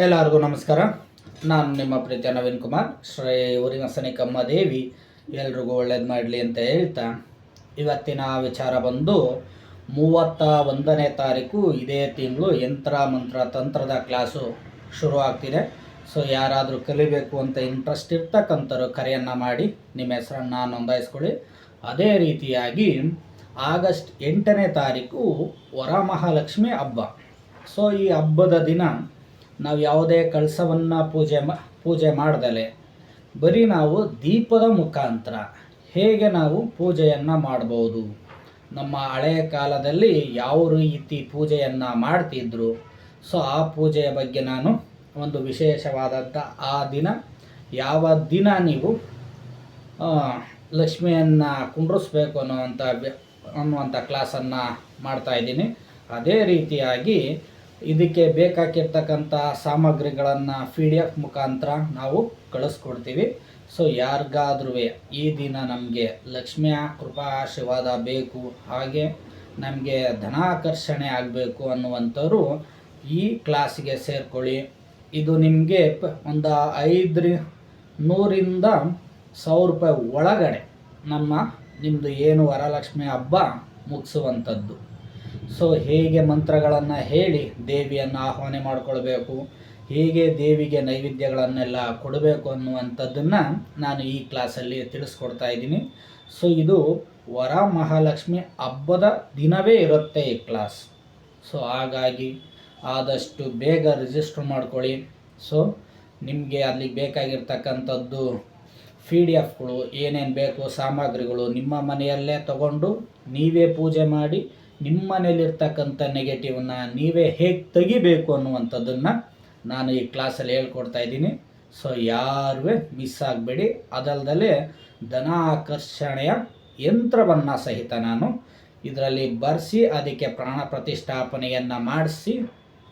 ಎಲ್ಲರಿಗೂ ನಮಸ್ಕಾರ. ನಾನು ನಿಮ್ಮ ಪ್ರೀತಿಯ ನವೀನ್ ಕುಮಾರ್. ಶ್ರೀ ಊರಿನ ಸನಿಕಮ್ಮ ದೇವಿ. ಎಲ್ರಿಗೂ ಒಳ್ಳೇದು ಮಾಡಲಿ ಅಂತ ಹೇಳ್ತಾ, ಇವತ್ತಿನ ವಿಚಾರ ಬಂದು ಮೂವತ್ತ ಒಂದನೇ ತಾರೀಕು ಇದೇ ತಿಂಗಳು ಯಂತ್ರ ಮಂತ್ರ ತಂತ್ರದ ಕ್ಲಾಸು ಶುರು ಆಗ್ತಿದೆ. ಸೊ ಯಾರಾದರೂ ಕಲಿಬೇಕು ಅಂತ ಇಂಟ್ರೆಸ್ಟ್ ಇರ್ತಕ್ಕಂಥವ್ರು ಕರೆಯನ್ನು ಮಾಡಿ, ನಿಮ್ಮ ಹೆಸರನ್ನು ನೋಂದಾಯಿಸ್ಕೊಳ್ಳಿ. ಅದೇ ರೀತಿಯಾಗಿ ಆಗಸ್ಟ್ ಎಂಟನೇ ತಾರೀಕು ವರಮಹಾಲಕ್ಷ್ಮಿ ಹಬ್ಬ. ಸೊ ಈ ಹಬ್ಬದ ದಿನ ನಾವು ಯಾವುದೇ ಕಳಸವನ್ನು ಪೂಜೆ ಪೂಜೆ ಮಾಡ್ದಲೆ, ಬರೀ ನಾವು ದೀಪದ ಮುಖಾಂತರ ಹೇಗೆ ನಾವು ಪೂಜೆಯನ್ನು ಮಾಡಬಹುದು ನಮ್ಮ ಹಳೆಯ ಕಾಲದಲ್ಲಿ ಯಾವ ರೀತಿ ಪೂಜೆಯನ್ನು ಮಾಡ್ತಿದ್ರು? ಸೊ, ಆ ಪೂಜೆಯ ಬಗ್ಗೆ ನಾನು ಒಂದು ವಿಶೇಷವಾದಂಥ ಆ ದಿನ, ಯಾವ ದಿನ ನೀವು ಲಕ್ಷ್ಮಿಯನ್ನು ಕುಂಡ್ರಿಸ್ಬೇಕು ಅನ್ನುವಂಥ ಅನ್ನುವಂಥ ಕ್ಲಾಸನ್ನು ಮಾಡ್ತಾ ಇದ್ದೀನಿ. ಅದೇ ರೀತಿಯಾಗಿ ಇದಕ್ಕೆ ಬೇಕಾಗಿರ್ತಕ್ಕಂಥ ಸಾಮಗ್ರಿಗಳನ್ನು ಪಿ ಡಿ ಎಫ್ ಮುಖಾಂತರ ನಾವು ಕಳಿಸ್ಕೊಡ್ತೀವಿ. ಸೊ ಯಾರಿಗಾದ್ರೂ ಈ ದಿನ ನಮಗೆ ಲಕ್ಷ್ಮಿಯ ಕೃಪಾ ಆಶೀರ್ವಾದ ಬೇಕು, ಹಾಗೆ ನಮಗೆ ಧನಾಕರ್ಷಣೆ ಆಗಬೇಕು ಅನ್ನುವಂಥವ್ರು ಈ ಕ್ಲಾಸಿಗೆ ಸೇರ್ಕೊಳ್ಳಿ. ಇದು ನಿಮಗೆ ಒಂದು ಐದರಿ ನೂರಿಂದ ಸಾವಿರ ರೂಪಾಯಿ ಒಳಗಡೆ ನಮ್ಮ ನಿಮ್ಮದು ಏನು ವರಲಕ್ಷ್ಮಿ ಹಬ್ಬ ಮುಗಿಸುವಂಥದ್ದು. ಸೊ ಹೇಗೆ ಮಂತ್ರಗಳನ್ನು ಹೇಳಿ ದೇವಿಯನ್ನು ಆಹ್ವಾನ ಮಾಡಿಕೊಳ್ಬೇಕು, ಹೇಗೆ ದೇವಿಗೆ ನೈವೇದ್ಯಗಳನ್ನೆಲ್ಲ ಕೊಡಬೇಕು ಅನ್ನುವಂಥದ್ದನ್ನು ನಾನು ಈ ಕ್ಲಾಸಲ್ಲಿ ತಿಳಿಸ್ಕೊಡ್ತಾ ಇದ್ದೀನಿ. ಸೊ ಇದು ವರ ಮಹಾಲಕ್ಷ್ಮಿ ಹಬ್ಬದ ದಿನವೇ ಇರುತ್ತೆ ಈ ಕ್ಲಾಸ್. ಸೊ ಹಾಗಾಗಿ ಆದಷ್ಟು ಬೇಗ ರಿಜಿಸ್ಟರ್ ಮಾಡ್ಕೊಳ್ಳಿ. ಸೊ ನಿಮಗೆ ಅಲ್ಲಿ ಬೇಕಾಗಿರ್ತಕ್ಕಂಥದ್ದು ಪಿ ಡಿ ಎಫ್ಗಳು, ಏನೇನು ಬೇಕು ಸಾಮಗ್ರಿಗಳು ನಿಮ್ಮ ಮನೆಯಲ್ಲೇ ತಗೊಂಡು ನೀವೇ ಪೂಜೆ ಮಾಡಿ ನಿಮ್ಮ ಮನೇಲಿರ್ತಕ್ಕಂಥ ನೆಗೆಟಿವ್ನ ನೀವೇ ಹೇಗೆ ತೆಗಿಬೇಕು ಅನ್ನುವಂಥದ್ದನ್ನು ನಾನು ಈ ಕ್ಲಾಸಲ್ಲಿ ಹೇಳ್ಕೊಡ್ತಾ ಇದ್ದೀನಿ. ಸೊ ಯಾರೂ ಮಿಸ್ ಆಗಬೇಡಿ. ಅದಲ್ಲದೆ ಧನ ಆಕರ್ಷಣೆಯ ಯಂತ್ರವನ್ನು ಸಹಿತ ನಾನು ಇದರಲ್ಲಿ ಬರೆಸಿ, ಅದಕ್ಕೆ ಪ್ರಾಣ ಪ್ರತಿಷ್ಠಾಪನೆಯನ್ನು ಮಾಡಿಸಿ,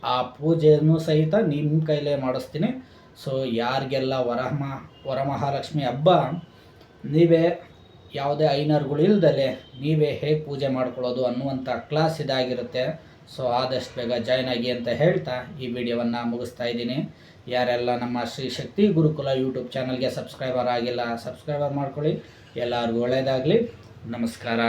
ಆ ಪೂಜೆಯನ್ನು ಸಹಿತ ನಿಮ್ಮ ಕೈಲೇ ಮಾಡಿಸ್ತೀನಿ. ಸೊ ಯಾರಿಗೆಲ್ಲ ವರಮ, ವರಮಹಾಲಕ್ಷ್ಮಿ ಹಬ್ಬ, ನೀವೇ ಯಾವುದೇ ಐನರ್ಗಳು ನೀವೇ ಹೇಗೆ ಪೂಜೆ ಮಾಡ್ಕೊಳ್ಳೋದು ಅನ್ನುವಂಥ ಕ್ಲಾಸ್ ಇದಾಗಿರುತ್ತೆ. ಸೊ ಆದಷ್ಟು ಬೇಗ ಜಾಯ್ನ್ ಆಗಿ ಅಂತ ಹೇಳ್ತಾ ಈ ವಿಡಿಯೋವನ್ನು ಮುಗಿಸ್ತಾ ಇದ್ದೀನಿ. ಯಾರೆಲ್ಲ ನಮ್ಮ ಶ್ರೀ ಶಕ್ತಿ ಗುರುಕುಲ ಯೂಟ್ಯೂಬ್ ಚಾನಲ್ಗೆ ಸಬ್ಸ್ಕ್ರೈಬರ್ ಆಗಿಲ್ಲ ಸಬ್ಸ್ಕ್ರೈಬರ್ ಮಾಡ್ಕೊಳ್ಳಿ. ಎಲ್ಲರಿಗೂ ಒಳ್ಳೆಯದಾಗಲಿ ನಮಸ್ಕಾರ.